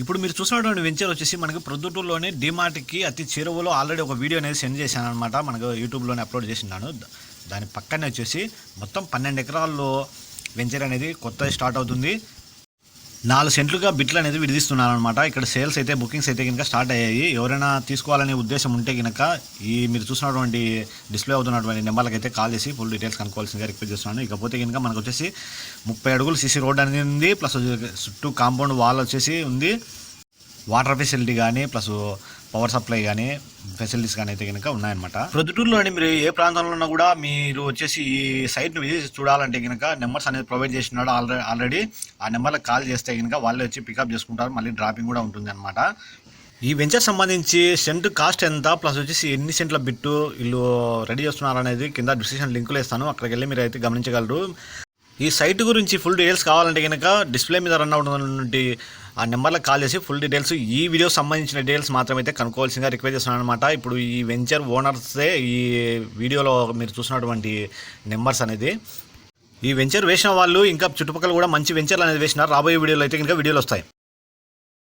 ఇప్పుడు మీరు చూసినటువంటి వెంచర్ వచ్చేసి మనకి ప్రొద్దుటూరులోని డిమార్ట్కి అతి చేరువలో ఆల్రెడీ ఒక వీడియో అనేది సెండ్ చేశాను అనమాట మనకు యూట్యూబ్లోనే అప్లోడ్ చేసినాను దాని పక్కనే వచ్చేసి మొత్తం పన్నెండు ఎకరాల్లో వెంచర్ అనేది కొత్తది స్టార్ట్ అవుతుంది. నాలుగు సెంట్లుగా బిట్లు అనేది విడిదిస్తున్నారు అనమాట ఇక్కడ సేల్స్ అయితే బుకింగ్స్ అయితే కనుక స్టార్ట్ అయ్యాయి. ఎవరైనా తీసుకోవాలనే ఉద్దేశం ఉంటే కనుక ఈ మీరు చూసినటువంటి డిస్ప్లే అవుతున్నటువంటి నెంబర్లకు అయితే కాల్ చేసి ఫుల్ డీటెయిల్స్ కనుక్కోవాల్సిందిగా రిక్వెస్ట్ చేస్తున్నాను. ఇకపోతే కనుక మనకు వచ్చేసి ముప్పై అడుగులు సీసీ రోడ్ అనేది ఉంది ప్లస్ చుట్టూ కాంపౌండ్ వాల్ వచ్చేసి ఉంది. వాటర్ ఫెసిలిటీ కానీ ప్లస్ పవర్ సప్లై కానీ ఫెసిలిటీస్ కానీ అయితే కనుక ఉన్నాయన్నమాట. ప్రొద్దుటూరులోని మీరు ఏ ప్రాంతంలో ఉన్నా కూడా మీరు వచ్చేసి ఈ సైట్ను విజిట్ చూడాలంటే కనుక నెంబర్స్ అనేది ప్రొవైడ్ చేసినాడు ఆల్రెడీ ఆల్రెడీ. ఆ నెంబర్లకు కాల్ చేస్తే కనుక వాళ్ళే వచ్చి పికప్ చేసుకుంటారు మళ్ళీ డ్రాపింగ్ కూడా ఉంటుంది అనమాట ఈ వెంచర్ సంబంధించి సెంట్ కాస్ట్ ఎంత ప్లస్ వచ్చేసి ఎన్ని సెంట్ల బిట్టు వీళ్ళు రెడీ చేస్తున్నారు అనేది కింద డిస్క్రిప్షన్ లింకులు ఇస్తాను. అక్కడికి వెళ్ళి మీరు అయితే గమనించగలరు. ఈ సైట్ గురించి ఫుల్ డీటెయిల్స్ కావాలంటే కనుక డిస్ప్లే మీద రన్ అవుతున్నటువంటి ఆ నెంబర్లకు కాల్ చేసి ఫుల్ డీటెయిల్స్ ఈ వీడియో సంబంధించిన డీటెయిల్స్ మాత్రమైతే కనుక్కోవాల్సిందిగా రిక్వెస్ట్ చేస్తున్నాను అనమాట ఇప్పుడు ఈ వెంచర్ ఓనర్సే ఈ వీడియోలో మీరు చూసినటువంటి నెంబర్స్ అనేది. ఈ వెంచర్ వేసిన వాళ్ళు ఇంకా చుట్టుపక్కల కూడా మంచి వెంచర్లు అనేది వేసినారు. రాబోయే వీడియోలో అయితే కనుక వీడియోలు వస్తాయి.